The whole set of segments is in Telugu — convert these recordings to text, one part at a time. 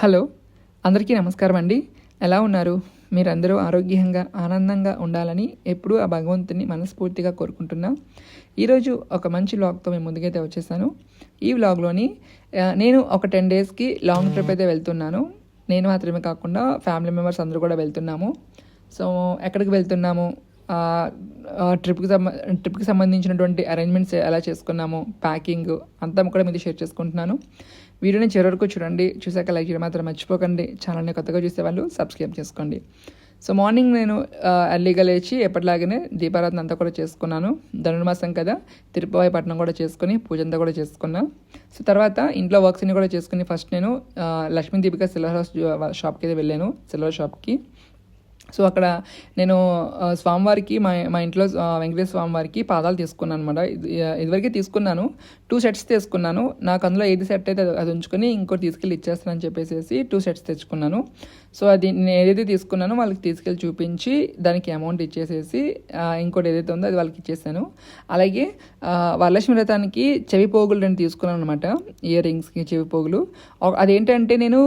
హలో అందరికీ నమస్కారం అండి. ఎలా ఉన్నారు? మీరందరూ ఆరోగ్యంగా ఆనందంగా ఉండాలని ఎప్పుడూ ఆ భగవంతుని మనస్ఫూర్తిగా కోరుకుంటున్నా. ఈరోజు ఒక మంచి వ్లాగ్తో మేము ముందుకైతే వచ్చేసాను. ఈ వ్లాగ్లోని నేను ఒక టెన్ డేస్కి లాంగ్ ట్రిప్ అయితే వెళ్తున్నాను. నేను మాత్రమే కాకుండా ఫ్యామిలీ మెంబర్స్ అందరూ కూడా వెళ్తున్నాము. సో ఎక్కడికి వెళ్తున్నాము? ట్రిప్కి సంబ ట్రిప్కి సంబంధించినటువంటి అరేంజ్మెంట్స్ ఎలా చేసుకున్నాము ప్యాకింగ్ అంతా కూడా మీతో షేర్ చేసుకుంటున్నాను. వీడియోని చివరి వరకు చూడండి చూసాక లైక్ చేయడం మాత్రం మర్చిపోకండి. ఛానల్ని కొత్తగా చూసేవాళ్ళు సబ్స్క్రైబ్ చేసుకోండి. సో మార్నింగ్ నేను ఎర్లీగా లేచి ఎప్పటిలాగానే దీపారాధన అంతా కూడా చేసుకున్నాను. ధనుర్మాసం కదా తిరుపతి పట్టణం కూడా చేసుకుని పూజ అంతా కూడా చేసుకున్నా. సో తర్వాత ఇంట్లో వర్క్స్ అన్ని కూడా చేసుకుని ఫస్ట్ నేను లక్ష్మీ దీపిక సిల్వర్ హౌస్ షాప్కి అయితే వెళ్ళాను సిల్వర్ షాప్కి. సో అక్కడ నేను స్వామివారికి మా మా ఇంట్లో ఆ, వెంకటేశ్వర స్వామివారికి పాదాలు తీసుకున్నాను అనమాట ఇదివరకే తీసుకున్నాను. టూ సెట్స్ తీసుకున్నాను. నాకు అందులో ఏది సెట్ అయితే అది- ఉంచుకొని ఇంకోటి తీసుకెళ్ళి ఇచ్చేస్తానని చెప్పేసి టూ సెట్స్ తెచ్చుకున్నాను. సో అది నేను ఏదైతే తీసుకున్నానో వాళ్ళకి తీసుకెళ్ళి చూపించి దానికి అమౌంట్ ఇచ్చేసేసి ఇంకోటి ఏదైతే ఉందో అది వాళ్ళకి ఇచ్చేసాను. అలాగే వరలక్ష్మి వ్రతానికి చెవి పోగులు నేను తీసుకున్నాను అనమాట ఇయర్ రింగ్స్కి చెవి పోగులు. అదేంటంటే నేను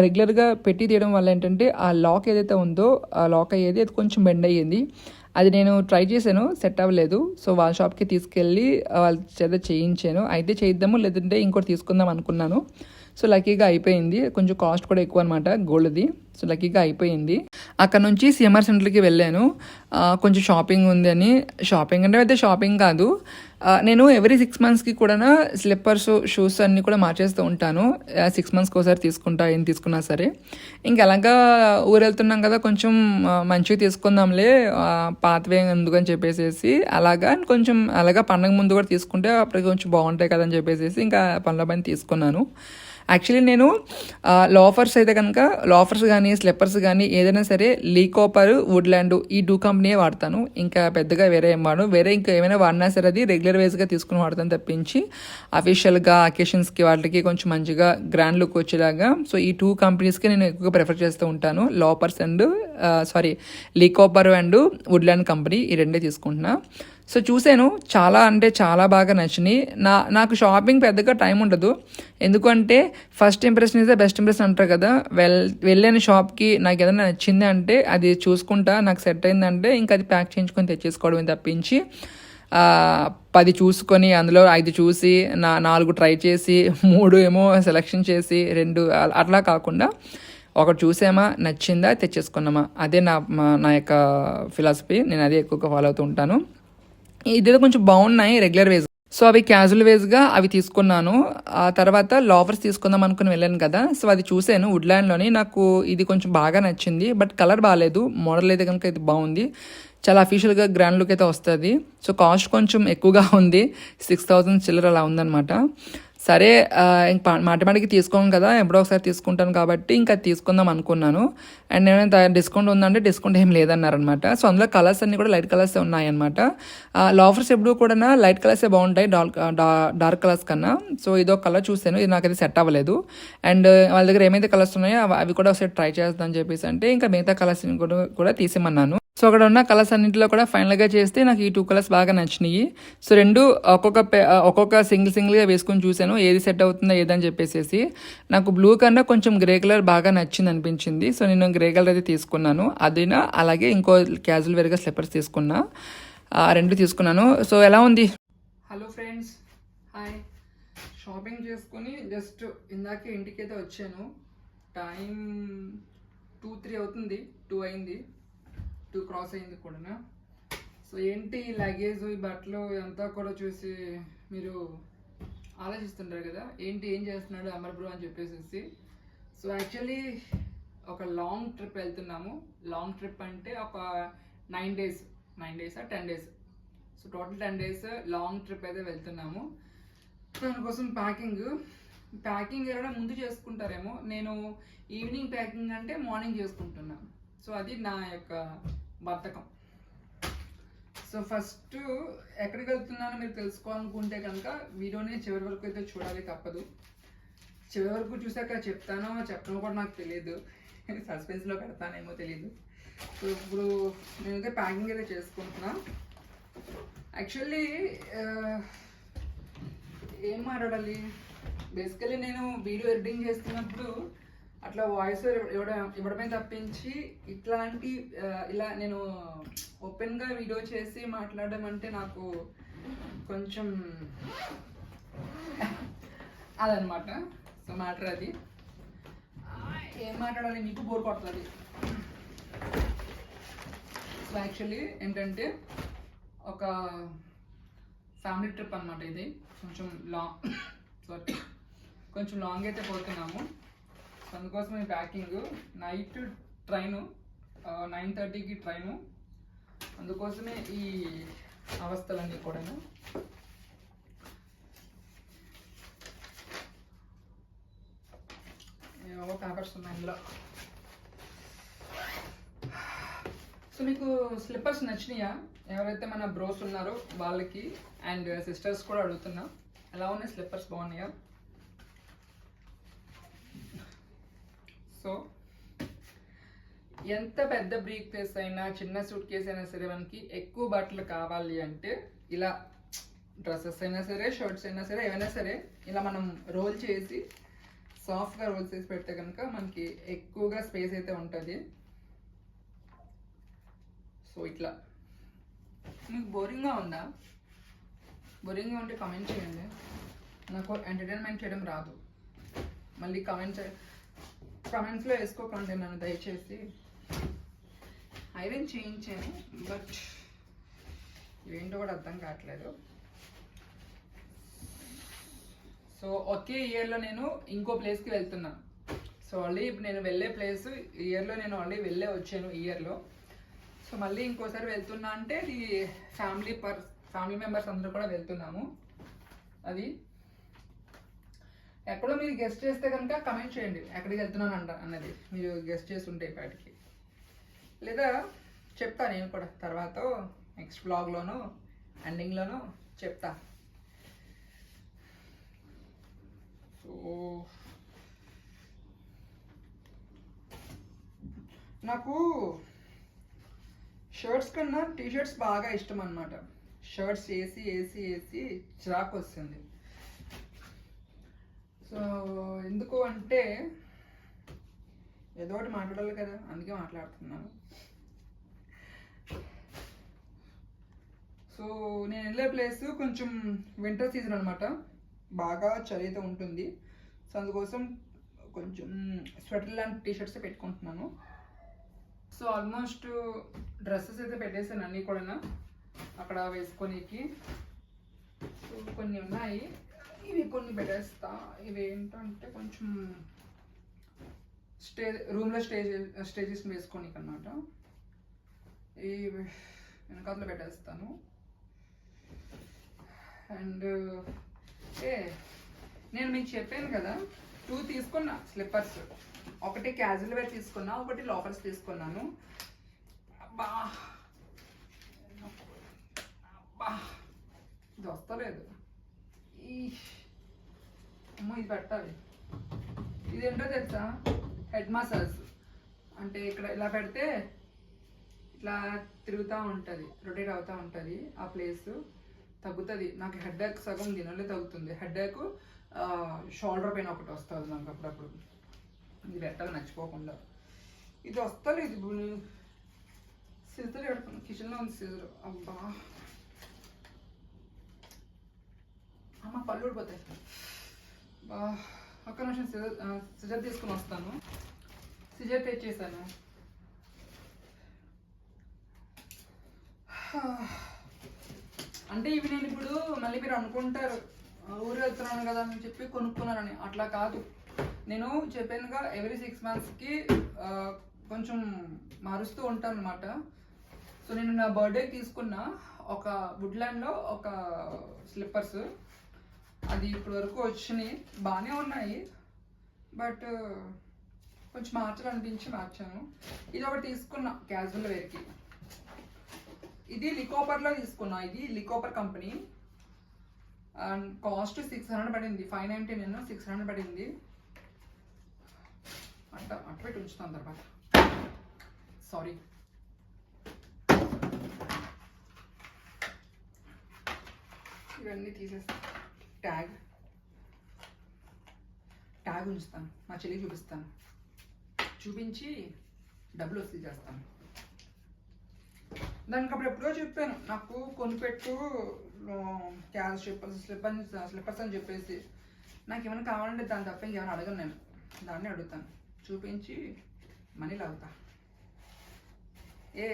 రెగ్యులర్గా పెట్టి తీయడం వల్ల ఏంటంటే ఆ లాక్ ఏదైతే ఉందో లాక్ అయ్యేది అది కొంచెం బెండ్ అయ్యింది. అది నేను ట్రై చేశాను సెట్ అవ్వలేదు. సో వాళ్ళ షాప్కి తీసుకెళ్ళి వాళ్ళ చేత చేయించాను. అయితే చేయిద్దాము లేదంటే ఇంకోటి తీసుకుందాం అనుకున్నాను. సో లక్కీగా అయిపోయింది. కొంచెం కాస్ట్ కూడా ఎక్కువ అనమాట గోల్డ్ది. సో లక్కీగా అయిపోయింది. అక్కడ నుంచి సిఎంఆర్ సెంటర్కి వెళ్ళాను. కొంచెం షాపింగ్ ఉంది అని. షాపింగ్ అంటే అయితే షాపింగ్ కాదు. నేను ఎవ్రీ సిక్స్ మంత్స్కి కూడా స్లిప్పర్స్ షూస్ అన్నీ కూడా మార్చేస్తూ ఉంటాను. సిక్స్ మంత్స్కి ఒకసారి తీసుకుంటా ఏం తీసుకున్నా సరే. ఇంక ఎలాగా ఊరు వెళ్తున్నాం కదా కొంచెం మంచిగా తీసుకుందాంలే పాతవే ఎందుకని చెప్పేసేసి అలాగా కొంచెం అలాగా పండగ ముందు కూడా తీసుకుంటే అప్పటికి కొంచెం బాగుంటాయి కదా అని చెప్పేసి ఇంకా పనుల పని తీసుకున్నాను. యాక్చువల్లీ నేను లోఫర్స్ అయితే కనుక లోఫర్స్ కానీ స్లిప్పర్స్ కానీ ఏదైనా సరే లీకోపర్ వుడ్లాండ్ ఈ టూ కంపెనీయే వాడతాను. ఇంకా పెద్దగా వేరే ఏం వాడను. వేరే ఇంకా ఏమైనా వాడినా సరే అది రెగ్యులర్ వేస్గా తీసుకుని వాడతాను తప్పించి అఫీషియల్గా అకేషన్స్కి వాటికి కొంచెం మంచిగా గ్రాండ్ లుక్ వచ్చేలాగా. సో ఈ టూ కంపెనీస్కి నేను ఎక్కువగా ప్రిఫర్ చేస్తూ ఉంటాను. లోపర్స్ and sorry Lee Cooper and Woodland company ఈ రెండే తీసుకుంటున్నా. సో చూశాను చాలా అంటే చాలా బాగా నచ్చినాయి. నా నాకు షాపింగ్ పెద్దగా టైం ఉండదు. ఎందుకంటే first impression is best impression అంటారు కదా. వెల్ వెళ్ళిన షాప్కి నాకు ఏదైనా నచ్చింది అంటే అది చూసుకుంటా నాకు సెట్ అయిందంటే ఇంకా అది ప్యాక్ చేయించుకొని తెచ్చేసుకోవడమే తప్పించి పది చూసుకొని అందులో ఐదు చూసి నా నాలుగు ట్రై చేసి మూడు ఏమో సెలెక్షన్ చేసి రెండు అలా- అట్లా కాకుండా ఒకటి చూసామా నచ్చిందా తెచ్చేసుకున్నామా. అదే నా మా- నా యొక్క ఫిలాసఫీ నేను అదే ఎక్కువగా ఫాలో అవుతూ ఉంటాను. ఇదేదో కొంచెం బాగున్నాయి రెగ్యులర్ వేస్ సో అవి క్యాజువల్ వేస్గా అవి తీసుకున్నాను. ఆ తర్వాత లోఫర్స్ తీసుకుందాం అనుకుని వెళ్ళాను కదా. సో అది చూశాను వుడ్లాండ్లోని నాకు ఇది కొంచెం బాగా నచ్చింది. బట్ కలర్ బాగాలేదు. మోడల్ అయితే కనుక ఇది బాగుంది. చాలా అఫీషియల్గా గ్రాండ్ లుక్ అయితే వస్తుంది. సో కాస్ట్ కొంచెం ఎక్కువగా ఉంది. సిక్స్ థౌజండ్ చిల్లర అలా ఉందన్నమాట. సరే ఇంక పా- మాటి తీసుకోను కదా ఎప్పుడో ఒకసారి తీసుకుంటాను కాబట్టి ఇంకా తీసుకుందాం అనుకున్నాను. అండ్ నేను డిస్కౌంట్ ఉందంటే డిస్కౌంట్ ఏం లేదన్నారనమాట సో అందులో కలర్స్ అన్ని కూడా లైట్ కలర్స్ ఉన్నాయన్నమాట. లాఫర్స్ ఎప్పుడు కూడా లైట్ కలర్సే బాగుంటాయి డార్క్ డార్క్ కలర్స్ కన్నా. సో ఇదో కలర్ చూసాను ఇది నాకైతే సెట్ అవ్వలేదు. అండ్ వాళ్ళ దగ్గర ఏమైతే కలర్స్ ఉన్నాయో అవి- అవి కూడా ఒకసారి ట్రై చేస్తాను చెప్పేసి అంటే ఇంకా మిగతా కలర్స్ కూడా కూడా తీసేమన్నాను సో అక్కడ ఉన్న కలర్స్ అన్నింటిలో కూడా ఫైనల్గా చేస్తే నాకు ఈ టూ కలర్స్ బాగా నచ్చినాయి. సో రెండు ఒక్కొక్క ఒక్కొక్క సింగిల్ సింగిల్గా వేసుకొని చూశాను. ఏది సెట్ అవుతుందో ఏదని చెప్పేసి నాకు బ్లూ కన్నా కొంచెం గ్రే కలర్ బాగా నచ్చింది అనిపించింది. సో నేను గ్రే కలర్ అయితే తీసుకున్నాను. అదినా అలాగే ఇంకో క్యాజువల్ వేర్గా స్లిప్పర్స్ తీసుకున్నా. ఆ రెండు తీసుకున్నాను. సో ఎలా ఉంది? హలో ఫ్రెండ్స్ హాయ్ షాపింగ్ చేసుకుని జస్ట్ ఇందాకే ఇంటికైతే వచ్చాను. టైం టూ త్రీ అవుతుంది. టూ అయింది. టూ క్రాస్ అయింది కూడా సో ఏంటి ఈ లగేజ్ ఈ బట్టలు అంతా కూడా చూసి మీరు ఆలోచిస్తుంటారు కదా? ఏంటి ఏం చేస్తున్నాడు అమర్ బ్రో అని చెప్పేసి సో యాక్చువల్లీ ఒక లాంగ్ ట్రిప్ వెళ్తున్నాము. లాంగ్ ట్రిప్ అంటే ఒక నైన్ డేస్ నైన్ డేసా ten days so total ten days long trip అయితే వెళ్తున్నాము. దానికోసం ప్యాకింగ్ ప్యాకింగ్ ఎవరైనా ముందు చేసుకుంటారేమో? నేను ఈవినింగ్ ప్యాకింగ్ అంటే మార్నింగ్ చేసుకుంటున్నాను సో అది నా యొక్క బద్ధకం. సో ఫస్ట్ ఎక్కడికి వెళ్తున్నానో మీరు తెలుసుకోవాలనుకుంటే కనుక వీడియోని చివరి వరకు అయితే చూడాలి తప్పదు. చివరి వరకు చూసాక చెప్తానో చెప్పనో కూడా నాకు తెలియదు సస్పెన్స్లో పెడతానేమో తెలియదు సో ఇప్పుడు నేనైతే ప్యాకింగ్ అయితే చేసుకుంటున్నా. యాక్చువల్లీ ఏం మాట్లాడాలి? బేసికలీ నేను వీడియో ఎడిటింగ్ చేస్తున్నప్పుడు అట్లా వాయిస్ ఇవ్వడం ఇవ్వడమే తప్పించి ఇట్లాంటి ఇలా నేను ఓపెన్గా వీడియో చేసి మాట్లాడడం అంటే నాకు కొంచెం అదనమాట. సో మ్యాటర్ అది. ఏం మాట్లాడాలి? మీకు బోర్ కొడుతుంది. సో యాక్చువల్లీ ఏంటంటే ఒక ఫ్యామిలీ ట్రిప్ అన్నమాట ఇది. కొంచెం లాంగ్ సారీ కొంచెం లాంగ్ అయితే పోతున్నాము. అందుకోసం ఈ ప్యాకింగ్. నైట్ ట్రైను నైన్ థర్టీకి ట్రైను. అందుకోసమే ఈ అవస్థలన్నీ కూడాను. ఏవో పేపర్స్ ఉన్నాయి ఇందులో సో మీకు స్లిప్పర్స్ నచ్చినాయా? ఎవరైతే మన బ్రోస్ ఉన్నారో వాళ్ళకి అండ్ సిస్టర్స్ కూడా అడుగుతున్నా. ఎలా ఉన్నాయి స్లిప్పర్స్ బాగున్నాయా? సో ఎంత పెద్ద బ్రీక్ కేస్ అయినా చిన్న సూట్ కేస్ అయినా సరే మనకి ఎక్కువ బట్టలు కావాలి అంటే ఇలా డ్రెస్సెస్ అయినా సరే షర్ట్స్ అయినా సరే ఏవైనా సరే ఇలా మనం రోల్ చేసి సాఫ్ట్గా రోల్ చేసి పెడితే కనుక మనకి ఎక్కువగా స్పేస్ అయితే ఉంటుంది. సో ఇట్లా. మీకు బోరింగ్గా ఉందా? బోరింగ్గా ఉంటే కమెంట్ చేయండి. నాకు ఎంటర్టైన్మెంట్ చేయడం రాదు. మళ్ళీ కామెంట్ కమెంట్స్లో వేసుకోకండి నన్ను దయచేసి. ఐరన్ చేయించాను బట్ ఇవేంటో కూడా అర్థం కావట్లేదు. సో ఒకే ఇయర్లో నేను ఇంకో ప్లేస్కి వెళ్తున్నాను సో ఆల్రెడీ ఇప్పుడు నేను వెళ్ళే ప్లేస్ ఇయర్లో నేను ఆల్రెడీ వెళ్ళే వచ్చాను ఇయర్లో సో మళ్ళీ ఇంకోసారి వెళ్తున్నా అంటే ఫ్యామిలీ పర్ ఫ్యామిలీ మెంబర్స్ అందరూ కూడా వెళ్తున్నాము. అది ఎక్కడో మీరు గెస్ట్ చేస్తే కనుక కమెంట్ చేయండి. ఎక్కడికి వెళ్తున్నాను అంట అన్నది. మీరు గెస్ట్ చేస్తుంటే ఇప్పటికి. లేదా చెప్తా నేను కూడా తర్వాత నెక్స్ట్ బ్లాగ్లోనూ ఎండింగ్లోనూ చెప్తా. సో నాకు షర్ట్స్ కన్నా టీ షర్ట్స్ బాగా ఇష్టం అనమాట షర్ట్స్ వేసి వేసి వేసి చిరాకు వస్తుంది. సో ఎందుకు అంటే ఏదో ఒకటి మాట్లాడాలి కదా అందుకే మాట్లాడుతున్నాను. సో నేను వెళ్ళే ప్లేస్ కొంచెం వింటర్ సీజన్ అనమాట బాగా చలి అయితే ఉంటుంది. సో అందుకోసం కొంచెం స్వెటర్ లాంటి టీ షర్ట్స్ పెట్టుకుంటున్నాను. సో ఆల్మోస్ట్ డ్రెస్సెస్ అయితే పెట్టేసాను అన్నీ కూడా అక్కడ వేసుకోనికి. సో కొన్ని ఉన్నాయి. ఇవి కొన్ని పెట్టేస్తా. ఇవి ఏంటంటే కొంచెం స్టే రూమ్లో స్టే స్టేజెస్ చేసి వేసుకోనికి అనమాట ఈ వెనకాతలో పెట్టేస్తాను. అండ్ ఏ నేను మీకు చెప్పాను కదా టూ తీసుకున్నా స్లిప్పర్స్. ఒకటి క్యాజువల్ వేర్ తీసుకున్నా ఒకటి లోఫర్స్ తీసుకున్నాను. అబ్బా! అబ్బా! ఇది వస్తలేదు. అమ్మో ఇది పెట్టాలి ఇదేంటో తెలుసా? Head massage. అంటే ఇక్కడ ఇలా పెడితే ఇట్లా తిరుగుతూ ఉంటుంది రొటేట్ అవుతూ ఉంటుంది ఆ ప్లేస్. తగ్గుతుంది. నాకు హెడ్ ఏక్ సగం దీనివల్లే తగ్గుతుంది. హెడ్ ఏక్ షోల్డర్ పైన ఒకటి వస్తుంది నాకు అప్పుడప్పుడు. ఇది పెట్టాలి నచ్చిపోకుండా ఇది వస్తలేదు. ఇప్పుడు సిజర్ పెడతాను కిచెన్లో ఉంది సిజర్. అబ్బా. అమ్మ పళ్ళు ఊడిపోతాయి. బా ఒక్క నిమిషం సిజర్ సిజర్ తీసుకుని వస్తాను. సిజర్ తెచ్చేసాను అంటే ఇవి నేను ఇప్పుడు మళ్ళీ మీరు అనుకుంటారు ఊరు వెళ్తున్నాను కదా అని చెప్పి కొనుక్కున్నారని అట్లా కాదు. నేను చెప్పానుగా ఎవ్రీ సిక్స్ మంత్స్కి కొంచెం మారుస్తూ ఉంటాను అనమాట సో నేను నా బర్త్డేకి తీసుకున్న ఒక వుడ్లాండ్లో ఒక స్లిప్పర్స్ అది ఇప్పటి వరకు వచ్చినాయి. బాగానే ఉన్నాయి. బట్ కొంచెం మార్చాలనిపించి మార్చాను. ఇది ఒకటి తీసుకున్నా క్యాజువల్ వేర్కి. ఇది లికోపర్లో తీసుకున్నా. ఇది Lee Cooper company. And cost six hundred పడింది. ఫైవ్ నైంటీ నేను సిక్స్ హండ్రెడ్ పడింది. అట్ట అట్ట పెట్టి ఉంచుతాను తర్వాత. సారీ ఇవన్నీ తీసేస్తా. ట్యాగ్ ట్యాగ్ ఉంచుతాను మా చెల్లికి చూపిస్తాను చూపించి డబ్బులు వసూలు చేస్తాను దానికి అప్పుడు ఎప్పుడో చెప్పాను. నాకు కొనిపెట్టు క్యాష్ స్లిప్పర్స్ స్లిప్పర్స్ స్లిప్పర్స్ అని చెప్పేసి. నాకు ఏమైనా కావాలంటే దాని తప్ప ఇంకేమైనా అడగను నేను. దాన్ని అడుగుతాను. చూపించి మనీ లాగుతా. ఏ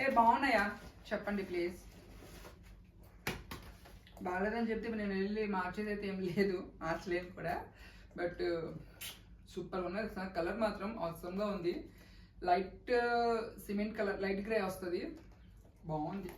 ఏ బాగున్నాయా? చెప్పండి ప్లీజ్. బాగాలేదని చెప్తే నేను వెళ్ళి మార్చేది అయితే ఏం లేదు మార్చలేను కూడా. బట్ సూపర్ ఉన్నది కలర్ మాత్రం అవసరంగా ఉంది. Light cement colour light grey వస్తుంది. బాగుంది.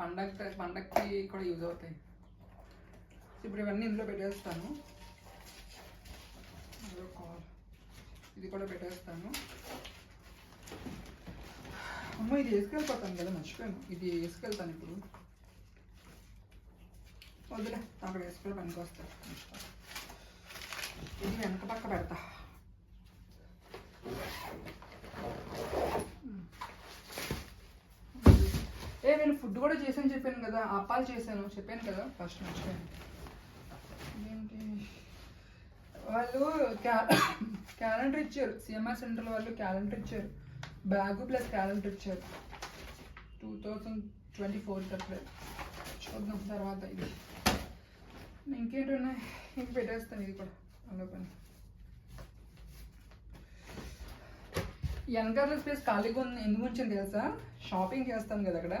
పండగ పండగకి కూడా యూజ్ అవుతాయి. ఇప్పుడు ఇవన్నీ ఇందులో పెట్టేస్తాను. ఇది కూడా పెట్టేస్తాను. అమ్మ ఇది వేసుకెళ్ళిపోతాను కదా మర్చిపోయాను. ఇది వేసుకెళ్తాను ఇప్పుడు. వద్దులే అక్కడ వేసుకుని పనికి వస్తా ఇది వెనక పక్క పెడతా. ఏ నేను ఫుడ్ కూడా చేశాను చెప్పాను కదా అప్పాలు చేశాను చెప్పాను కదా ఫస్ట్ నుంచి. ఏంటి వాళ్ళు క్యాలెండర్ ఇచ్చారు. సిఎంఆర్ సెంటర్ వాళ్ళు క్యాలెండర్ ఇచ్చారు. బ్యాగు ప్లస్ క్యాలెండర్ ఇచ్చారు. టూ థౌజండ్ ట్వంటీ ఫోర్ అప్పుడే చూద్దాం తర్వాత ఇది. ఇంకేంటి ఉన్నాయి ఇంక పెట్టేస్తాను? ఇది కూడా అందుకని వెనకాల స్పేస్ ఖాళీగా ఉంది. ఎందుకు ఉంచింది తెలుసా? షాపింగ్ చేస్తాం కదా అక్కడ.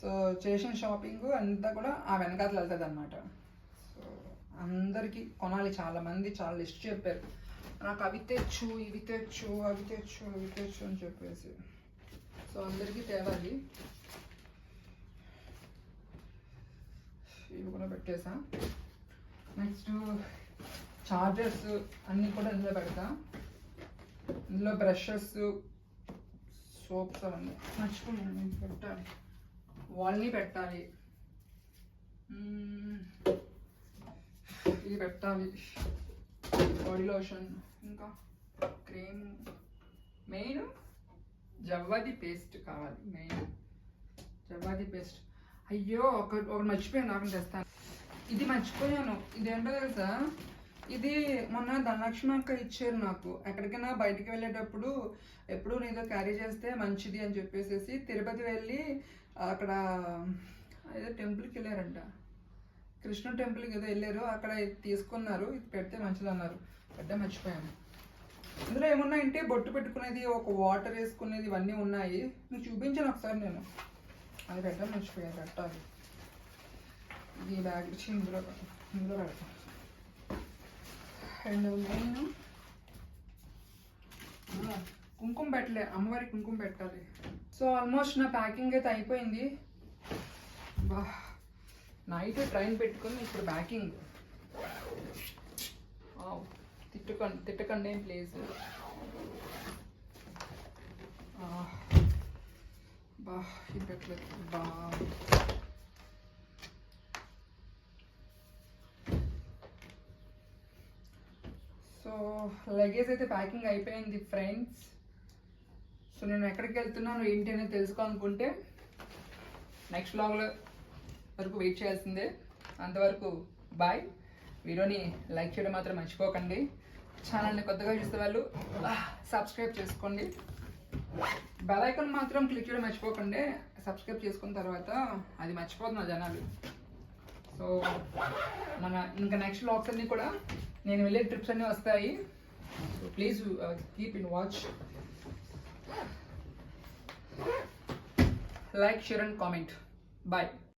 సో చేసిన షాపింగ్ అంతా కూడా ఆ వెనకాతలు వెళ్తుంది అనమాట సో అందరికీ కొనాలి. చాలా మంది చాలా లిస్ట్ చెప్పారు. నాకు అవి తెచ్చు ఇవి తెచ్చు అవి తెచ్చు అవి తెచ్చు అని చెప్పేసి. సో అందరికీ తేవాలి. ఇవి కూడా పెట్టేసా. నెక్స్ట్ చార్జర్స్ అన్నీ కూడా ఇందులో పెడతా. ఇందులో బ్రషెస్ సోప్స్ అవన్నీ. మర్చిపోయాను పెట్టాలి. వాల్ని పెట్టాలి. ఇది పెట్టాలి. బాడీ లోషన్ ఇంకా క్రీమ్ మెయిన్ జవ్వాది పేస్ట్ కావాలి మెయిన్ జవ్వాది పేస్ట్ అయ్యో ఒక ఒకటి మర్చిపోయాను నాకు తెస్తాను. ఇది మర్చిపోయాను. ఇదేంటో తెలుసా? ఇది మొన్న ధనలక్ష్మి అక్క ఇచ్చారు నాకు. ఎక్కడికైనా బయటికి వెళ్ళేటప్పుడు ఎప్పుడు నీతో క్యారీ చేస్తే మంచిది అని చెప్పేసి తిరుపతి వెళ్ళి అక్కడ ఏదో టెంపుల్కి వెళ్ళారంట. కృష్ణ టెంపుల్కి ఏదో వెళ్ళారు. అక్కడ తీసుకున్నారు. ఇది పెడితే మంచిది అన్నారు. పెద్ద మర్చిపోయాను. ఇందులో ఏమున్నాయంటే బొట్టు పెట్టుకునేది ఒక వాటర్ వేసుకునేది ఇవన్నీ ఉన్నాయి. నువ్వు చూపించాను ఒకసారి నేను. అది పెట్టడం మర్చిపోయాను పెట్టాలి ఇది బ్యాగ్ ఇచ్చి ఇందులో ఇందులో పెడతాను అండ్ నేను కుంకుమ పెట్టలే అమ్మవారి కుంకుమ పెట్టాలి. సో ఆల్మోస్ట్ నా ప్యాకింగ్ అయితే అయిపోయింది. బా నైట్ ట్రైన్ పెట్టుకుని ఇప్పుడు ప్యాకింగ్ తిట్టుకండి తిట్టకండి ప్లేస్ బా ఇది బా సో లగేజ్ అయితే ప్యాకింగ్ అయిపోయింది ఫ్రెండ్స్ సో నేను ఎక్కడికి వెళ్తున్నాను ఏంటి అనేది తెలుసుకోవాలనుకుంటే నెక్స్ట్ బ్లాగ్లో వరకు వెయిట్ చేయాల్సిందే. అంతవరకు బాయ్ వీడియోని లైక్ చేయడం మాత్రం మర్చిపోకండి. ఛానల్ని కొత్తగా చూసే వాళ్ళు సబ్స్క్రైబ్ ah, చేసుకోండి. బెల్ ఐకాన్ మాత్రం క్లిక్ చేయడం మర్చిపోకండి. సబ్స్క్రైబ్ చేసుకున్న తర్వాత అది మర్చిపోతున్నా జనాలు. సో మన ఇంకా నెక్స్ట్ బ్లాగ్స్ అన్నీ కూడా నేను వెళ్ళే ట్రిప్స్ అన్నీ వస్తాయి. So please keep in watch like share and comment bye